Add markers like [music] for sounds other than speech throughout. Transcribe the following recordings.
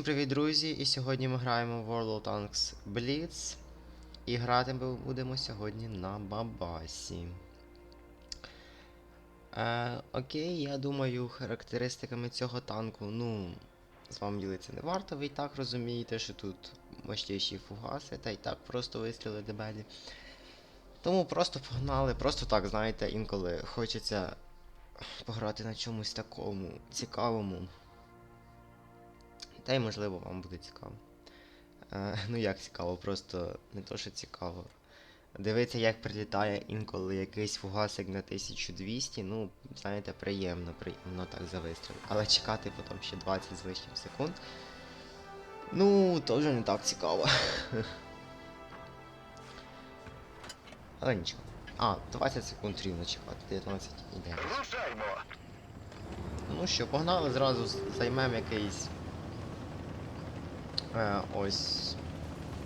Всім привіт, друзі! І сьогодні ми граємо в World of Tanks Blitz. І грати ми будемо сьогодні на Бабасі. Е, окей, я думаю, характеристиками цього танку, ну, з вами ділитися не варто, ви і так розумієте, що тут мощніші фугаси, та й так просто вистріли дебелі. Тому просто погнали, просто так, знаєте, інколи хочеться пограти на чомусь такому цікавому. Та й можливо вам буде цікаво. Е, [laughs] ну як цікаво, просто не то, що цікаво. Дивитися, як прилітає інколи якийсь фугасик на 1200, ну, знаєте, приємно, приємно так за вистріл. Але чекати потім ще 20 з лишнім секунд. Ну, то вже не так цікаво. [laughs] Але нічого. А, 20 секунд рівно чекати, 19 іде. Ну що, погнали, зразу займемо якийсь. Е, ось.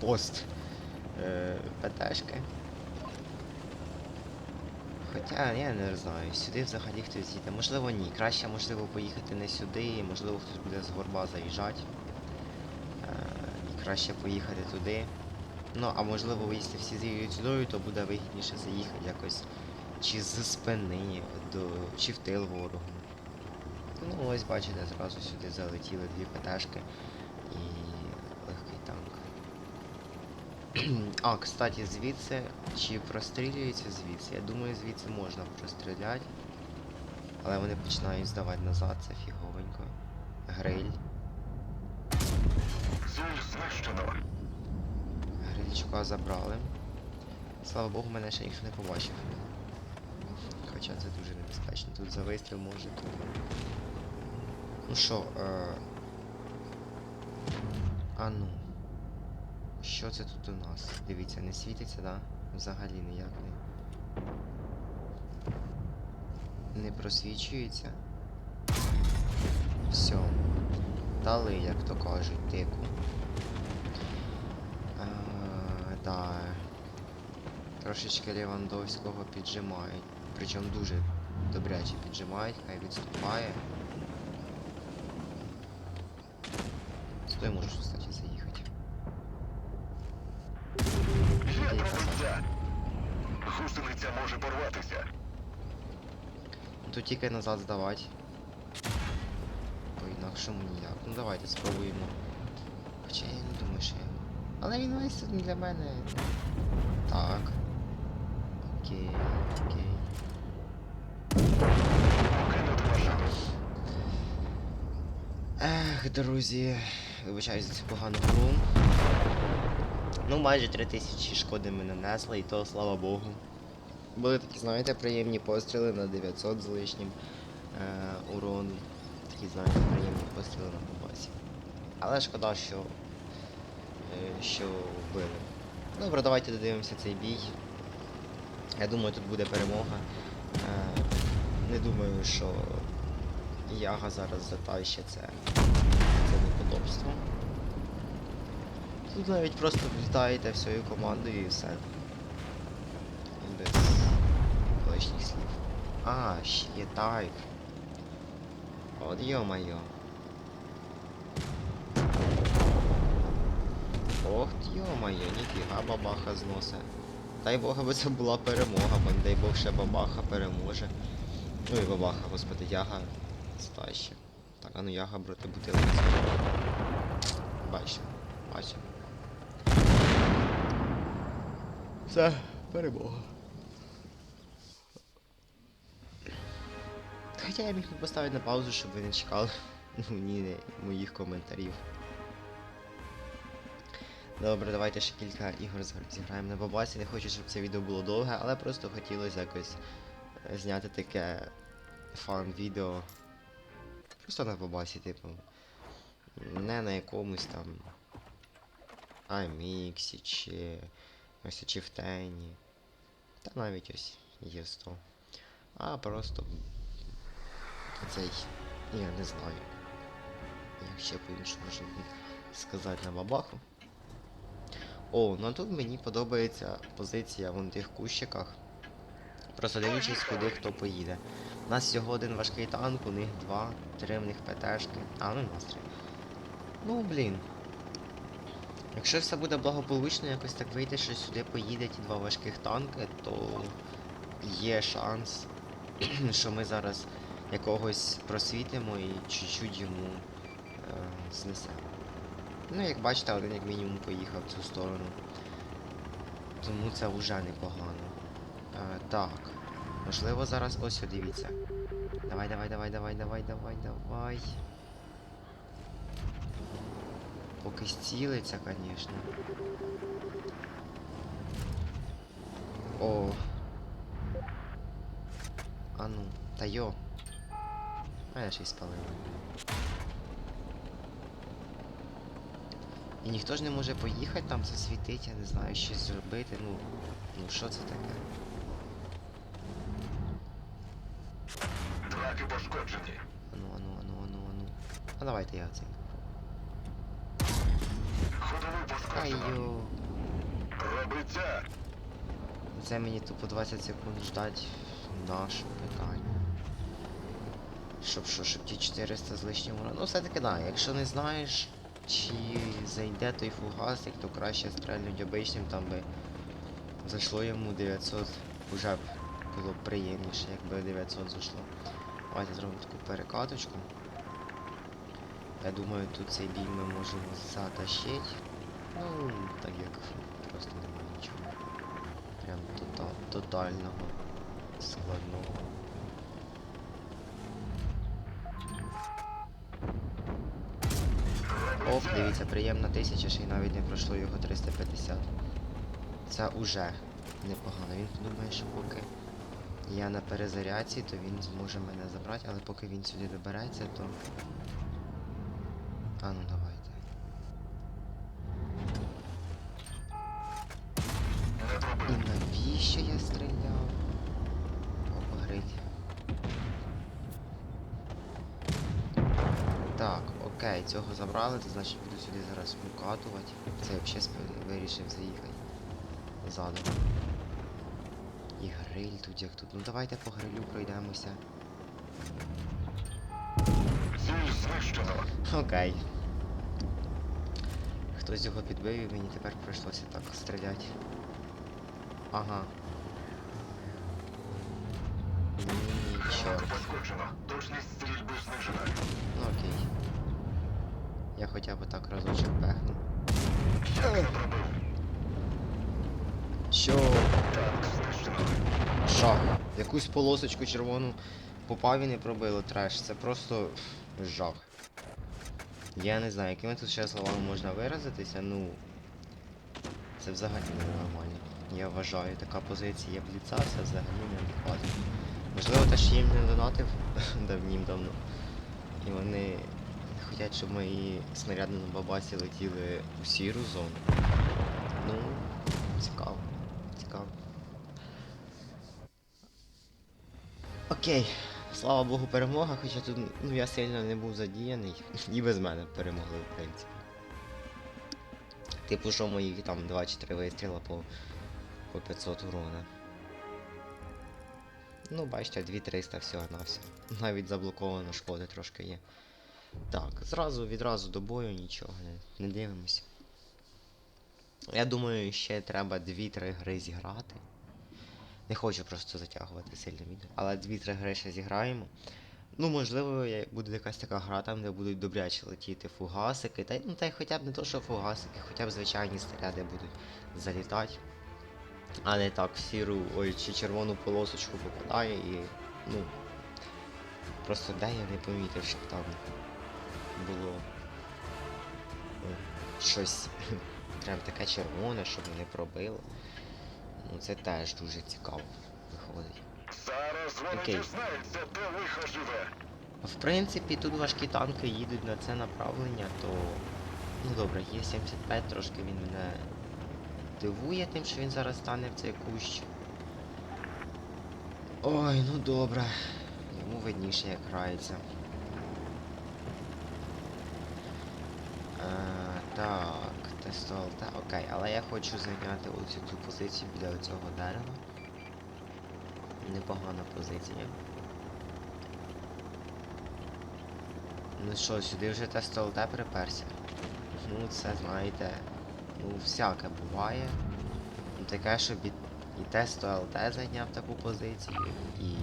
Пост е, ПТшки. Хоча я не знаю, сюди взагалі хтось їде. Можливо ні. Краще можливо поїхати не сюди, можливо хтось буде з горба заїжджати. Е, і краще поїхати туди. Ну, а можливо, якщо всі заїдуть сюди, то буде вигідніше заїхати якось чи з спини, до, чи в тил ворогу. Ну, ось бачите, зразу сюди залетіли дві ПТшки і. А, кстати, звідси, чи прострілюється звідси? Я думаю, звідси можна простріляти. Але вони починають здавати назад, це фіговенько. Гриль. Грильчука забрали. Слава Богу, мене ще ніхто не побачив. Хоча це дуже небезпечно. Тут за вистріл може тут. Ну що, е... А ну. Що це тут у нас? Дивіться, не світиться, да? Взагалі ніяк не. Не просвічується. Все. Дали, як то кажуть, типу. Е, да. Трошечки Левандовського піджимають. Причому дуже добряче піджимають, хай відступає. Стой можеш, Гусениця може порватися. Тут тільки назад здавати. По інакшому ніяк. Ну давайте спробуємо. Хоча я не думаю, що я. Але він весь тут не для мене. Так. Окей, окей. Ех, друзі, вибачаюсь за цю погану гру. Ну, майже 3000 шкоди ми нанесли, і то слава Богу. Були такі, знаєте, приємні постріли на 900 з лишнім е, урону. Такі, знаєте, приємні постріли на побасі. Але шкода, що, е, що вбили. Добре, давайте додивимося цей бій. Я думаю, тут буде перемога. Е, не думаю, що Яга зараз затащить це, це неподобство. Тут навіть просто влітаєте всією командою і все. А, ще є тайп. От йо-майо. Ох, йо-майо, ніфіга бабаха зносе. Дай Бога би це була перемога, бо дай Бог ще бабаха переможе. Ну і бабаха, господи, яга стаще. Так, а ну яга брати бутилку. Бачимо, бачимо. Все, перемога. Хоча я міг би поставити на паузу, щоб ви не чекали [laughs] ні, моїх коментарів. Добре, давайте ще кілька ігор зіграємо на бабасі. Не хочу, щоб це відео було довге, але просто хотілося якось е, зняти таке фан-відео. Просто на бабасі, типу. Не на якомусь там iMix чи ось чи в тені. Та навіть ось є 100. А просто цей. Я не знаю. Як ще по-іншому можна сказати на бабаху. О, ну а тут мені подобається позиція в тих кущиках. Просто дивлячись, куди хто поїде. У нас всього один важкий танк, у них два, три в них ПТшки. А, ну настрій. Ну, блін. Якщо все буде благополучно, якось так вийде, що сюди поїде ті два важких танки, то є шанс, [clears throat] що ми зараз якогось просвітимо і чуть-чуть йому е, знесемо. Ну, як бачите, один як мінімум поїхав в цю сторону. Тому це вже непогано. Е, так. Можливо, зараз ось о, дивіться. Давай, давай, давай, давай, давай, давай, давай. Поки зцілиться, звісно. О. А ну, та йо. А я ще й спалив. І ніхто ж не може поїхати там засвітити, я не знаю, щось зробити. Ну, ну що це таке? Траки пошкоджені. Ану, ану, ану, ану, ану. А давайте я цим. Ходовий пошкоджено. йо. Пробиття. Це мені тупо 20 секунд ждать наше питання. Щоб що, щоб ті 400 з лишнім уроном. Ну все-таки да, якщо не знаєш, чи зайде той фугасик, то краще стрельнуть обичним, там би зайшло йому 900, уже б було б приємніше, якби 900 зайшло. Давайте зробимо таку перекаточку. Я думаю, тут цей бій ми можемо затащити. Ну, так як просто немає нічого. Прям тотального складного. Оп, дивіться, приємна тисяча, ще й навіть не пройшло його 350. Це уже непогано. Він подумає, що поки я на перезарядці, то він зможе мене забрати, але поки він сюди добереться, то. А ну давайте. І навіщо я стріляв? Окей, цього забрали, то значить буду сюди зараз викатувати. Це я взагалі вирішив заїхати. Задом. І гриль тут як тут. Ну давайте по грилю пройдемося. Окей. Хтось його підбив і мені тепер прийшлося так стріляти. Ага. Нічого. Точність Я хоча б так разочок пехну. Що? Шах. Якусь полосочку червону попав і не пробило треш. Це просто жах. Я не знаю, якими тут ще словами можна виразитися, ну. Це взагалі не нормально. Я вважаю, така позиція бліца це взагалі не адекватно. Можливо, те, що їм не донатив [laughs] давнім-давно. І вони хочуть, щоб мої снаряди на бабасі летіли у сіру зону. Ну, цікаво. Цікаво. Окей. Слава Богу, перемога, хоча тут ну, я сильно не був задіяний. [laughs] І без мене перемогли, в принципі. Типу, що мої там 2 чи 3 вистріла по, по 500 урона. Ну, бачите, 2300 всього на все. Навіть заблоковано шкоди трошки є. Так, зразу відразу до бою нічого не, не дивимося. Я думаю, ще треба 2-3 гри зіграти. Не хочу просто затягувати сильно відео. Але 2-3 гри ще зіграємо. Ну, можливо, буде якась така гра, там, де будуть добряче летіти фугасики. Та, ну, та й хоча б не то, що фугасики, хоча б звичайні снаряди будуть залітати. А не так сіру, ой, чи червону полосочку попадає і. ну. Просто де я не помітив, щоб там було е, щось [laughs] прям таке червоне, щоб не пробило. Ну це теж дуже цікаво виходить. Зараз вони Окей. дізнаються, де лихо живе. В принципі, тут важкі танки їдуть на це направлення, то. Ну добре, є 75, трошки він мене дивує тим, що він зараз стане в цей кущ. Ой, ну добре. Йому видніше як грається. Е, так, тестол, та окей, але я хочу зайняти оцю цю позицію біля цього дерева. Непогана позиція. Ну що, сюди вже тест ЛТ приперся. Ну це знаєте, ну всяке буває. Ну таке, щоб і, і тест ЛТ зайняв таку позицію, і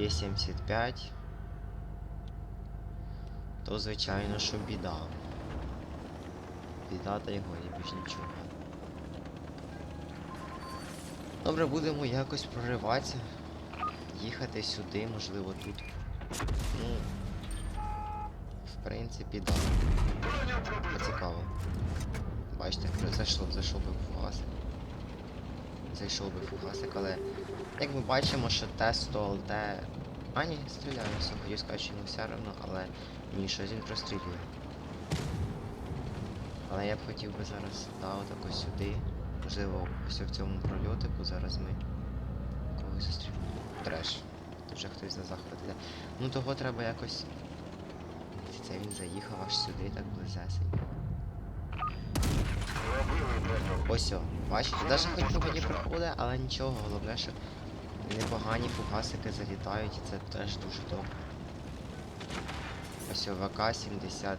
Є75. То звичайно, що біда. Біда його і більш нічого. Добре, будемо якось прориватися. Їхати сюди, можливо, тут. Ну. В принципі, да. Цікаво. Бачите, зайшов, зайшов би фугасик. Зайшов би фугасик, але як ми бачимо, що Т-100 ЛТ... А ні, стріляє, все, хотів сказати, що йому все одно, але ні, щось він прострілює. Але я б хотів би зараз, да, отако сюди. Можливо, ось в цьому прольотику зараз ми когось зустрінемо. Треш. Тут вже хтось на захват іде. Ну того треба якось. Це він заїхав аж сюди, так близесенько. Ось о, бачите, навіть хоч не проходить, але нічого, головне, що непогані фугасики залітають, і це теж дуже добре. Ось о, ВК 70.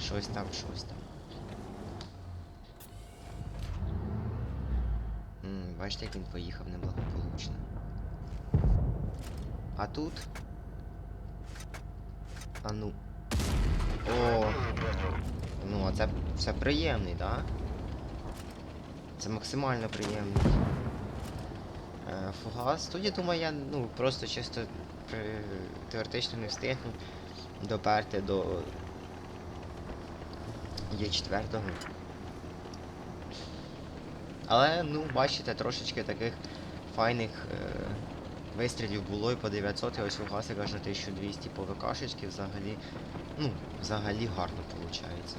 Щось там, щось там. М, бачите, як він поїхав неблагополучно. А тут. А ну. О, ну а це все приємний, так? Да? Це максимально приємний. Е, фугас. Тоді думаю, я ну просто чисто при... теоретично не встигну доперти до Є4. Але, ну, бачите, трошечки таких файних е, вистрілів було і по 900, і ось фугасик аж на 1200 по ВКшечки взагалі. Ну, взагалі гарно виходить.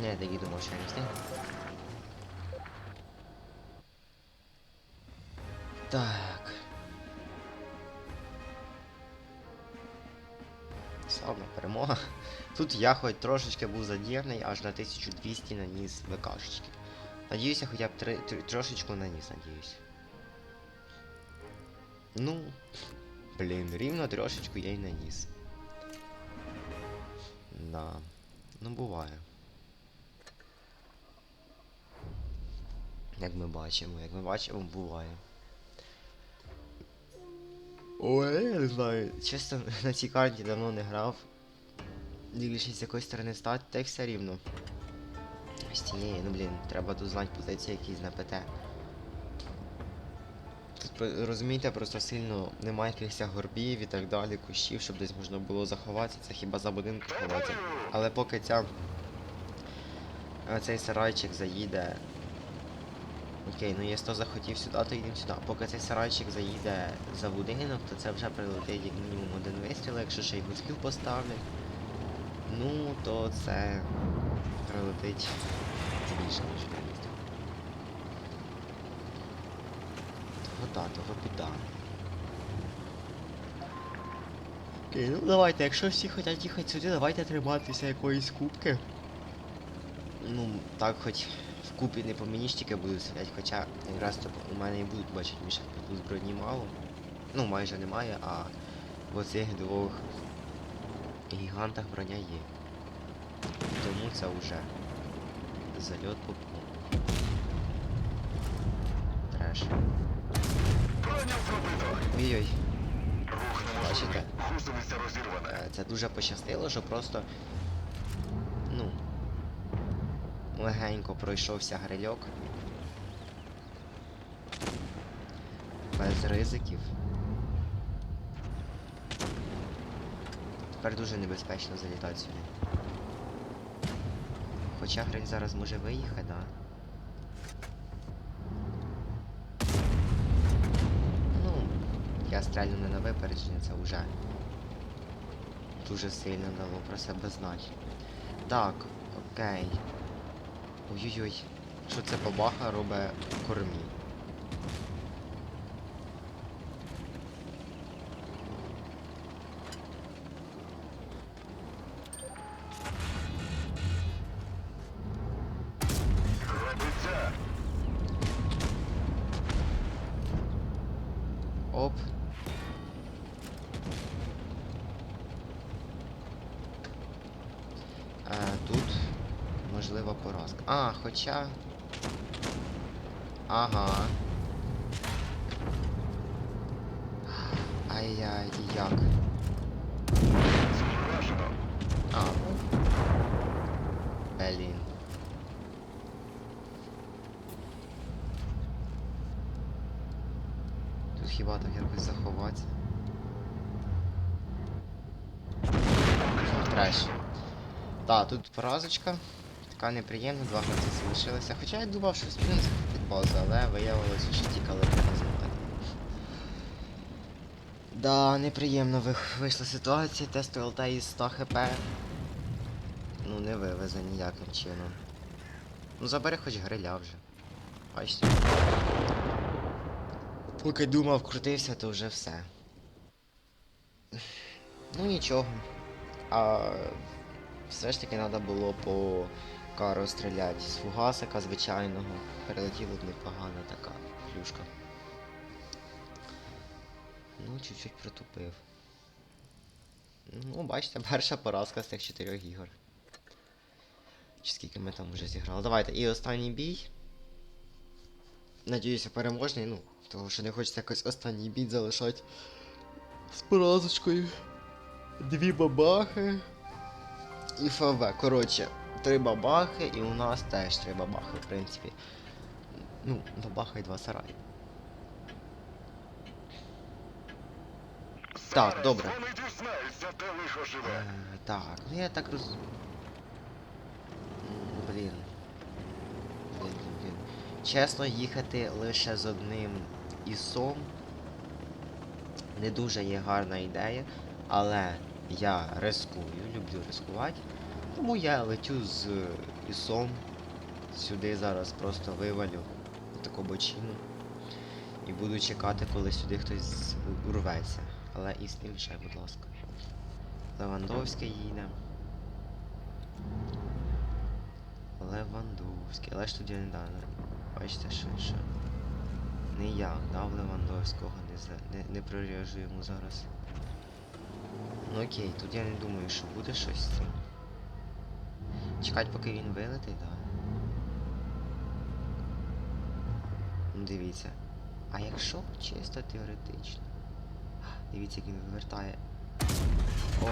Не, я так і думав, що я не встигну. Так. Славна перемога. Тут я хоч трошечки був задірний, аж на 1200 наніс ВКшечки. Надіюся, хоча б три, тр- трошечку наніс, надіюсь. Ну, блін, рівно трошечку я й наніс. Да. Ну буває. Як ми бачимо, як ми бачимо, буває. Ой, я не знаю. Чесно, на цій карті давно не грав. Дивлячись з якоїсь сторони стати, та й все рівно. З цієї, ну блін, треба тут знати позиції якісь на ПТ. Тут розумієте, просто сильно немає якихось горбів і так далі, кущів, щоб десь можна було заховатися, це хіба за будинку ховатися. Але поки ця цей сарайчик заїде. Окей, ну якщо захотів сюди, то йдемо сюди. Поки цей сарайчик заїде за будинок, то це вже прилетить як мінімум один вистріл, якщо ще й гуслів поставлять. Ну, то це прилетить більше, ніж вистріл. Того да, того біда. Окей, ну давайте, якщо всі хочуть їхати сюди, давайте триматися якоїсь кубки. Ну, так хоч в купі не по мені ж тільки будуть стріляти, хоча якраз то у мене і будуть бачити мішок тут броні мало. Ну, майже немає, а в оцих двох гігантах броня є. Тому це вже зальот по повній. Треш. Ой-ой, Бачите? е, це дуже пощастило, що просто. Ну. Легенько пройшовся грильок. Без ризиків. Тепер дуже небезпечно залітати сюди. Хоча гриль зараз може виїхати, да? Ну, я стрельну не на випередження, це вже дуже сильно дало про себе знати. Так, окей. Ой-ой-ой. Що це бабаха робить в кормі? Оп. Е, Тут можливо поразка. А, хоча... Ага. Ай-яй, і як? А. Блін. Треш. Так, тут поразочка. Така неприємна, два гравці залишилися. Хоча я думав, що спринт під базу, але виявилося, що тікали показувати. Да, неприємно вийшла ситуація, тесту ЛТ із 100 хп. Ну не вивезе ніяким чином. Ну забери хоч гриля вже. Бачите. Поки думав, крутився, то вже все. Ну нічого. А все ж таки треба було по кару стріляти з фугасика звичайного. Перелетіло б непогана така плюшка. Ну, чуть-чуть протупив. Ну, бачите, [laughs] перша поразка з тих чотирьох ігор. Чи скільки ми там вже зіграли. Давайте, і останній бій. Надіюся, переможний, ну, тому що не хочеться якось останній бій залишати з поразочкою. Дві бабахи. І ФВ. Коротше, три бабахи, і у нас теж три бабахи, в принципі. Ну, бабаха і два сараї. Так, добре. Вони дізнаються, де лихо живе. Е, так, ну я так роз... М, Блін. Блін, блін, блін. Чесно, їхати лише з одним ісом не дуже є гарна ідея, але я рискую, люблю рискувати. Тому я летю з ісом. Сюди зараз просто вивалю таку бочину. І буду чекати, коли сюди хтось урветься. Але і не мішай, будь ласка. Левандовський їде. Левандовський. Але ж я не дав. Бачите, що. Не я дав Левандовського, не, не, не прорежу йому зараз. Ну окей, тут я не думаю, що буде щось з цим. Чекать, поки він вилетить, да. Ну дивіться. А якщо чисто теоретично? Дивіться, як він вивертає. О,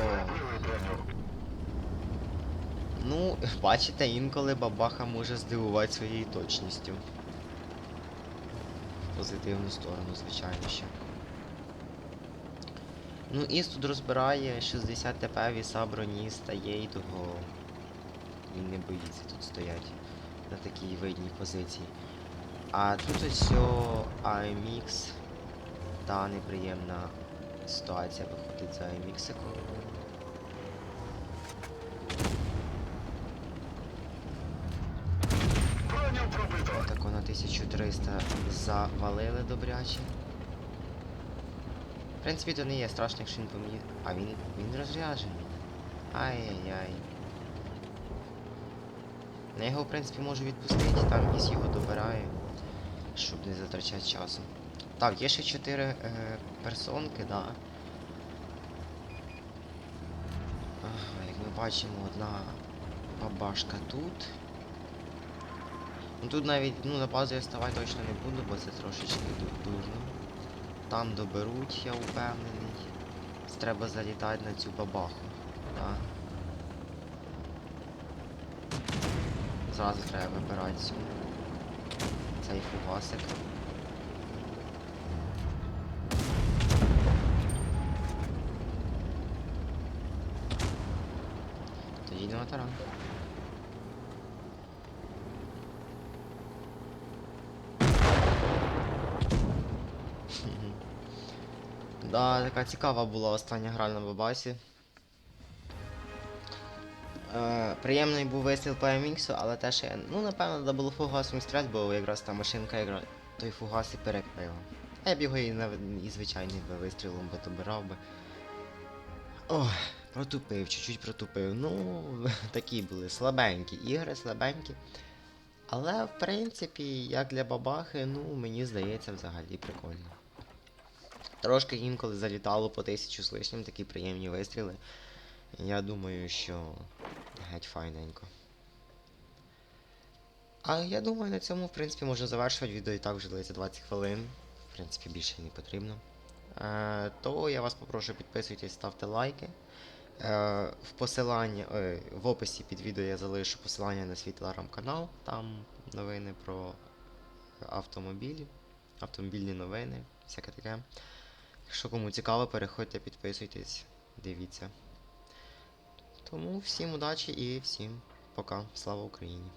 ну, [laughs] бачите, інколи бабаха може здивувати своєю точністю. В позитивну сторону, звичайно ще. Ну, Іс тут розбирає 60 ТП, віса броні стає і того. Він не боїться тут стоять на такій видній позиції. А тут ось AMX. Та неприємна ситуація виходить за. Броню пробито. На 1300 завалили добряче. Принципі, то не є страшно, якщо він по мені. А він. він розряджений. Ай-яй-яй. Я його, в принципі, можу відпустити, там із його добираю, щоб не затрачати часу. Так, є ще 4 е, персонки, да. Ага, як ми бачимо, одна бабашка тут. Ну тут навіть ну, на базу я вставати точно не буду, бо це трошечки ду- дурно. Там доберуть, я впевнений. Треба залітати на цю бабаху. Да. Зразу треба вибирати цю. Цей фугасик. Тоді на таран. Да, така цікава була остання гра на Бабасі. Е, приємний був вистріл по MX, але теж я, ну напевно, треба було фугасом стріляти, бо якраз та машинка якраз той фугас і перекрила. А я б його і, нав- і звичайним би вистрілом би добирав би. Ох, протупив, чуть-чуть протупив. Ну, [laughs] такі були слабенькі ігри, слабенькі. Але в принципі, як для бабахи, ну мені здається взагалі прикольно. Трошки інколи залітало по тисячу з лишнім, такі приємні вистріли. Я думаю, що геть файненько. А я думаю, на цьому, в принципі, можна завершувати відео і так вже длиться 20 хвилин. В принципі, більше не потрібно. Е, то я вас попрошу підписуйтесь, ставте лайки. Е, в посиланні, е, в описі під відео я залишу посилання на свій телеграм-канал. Там новини про автомобілі, автомобільні новини, всяке таке. Якщо кому цікаво, переходьте, підписуйтесь, дивіться. Тому всім удачі і всім пока. Слава Україні!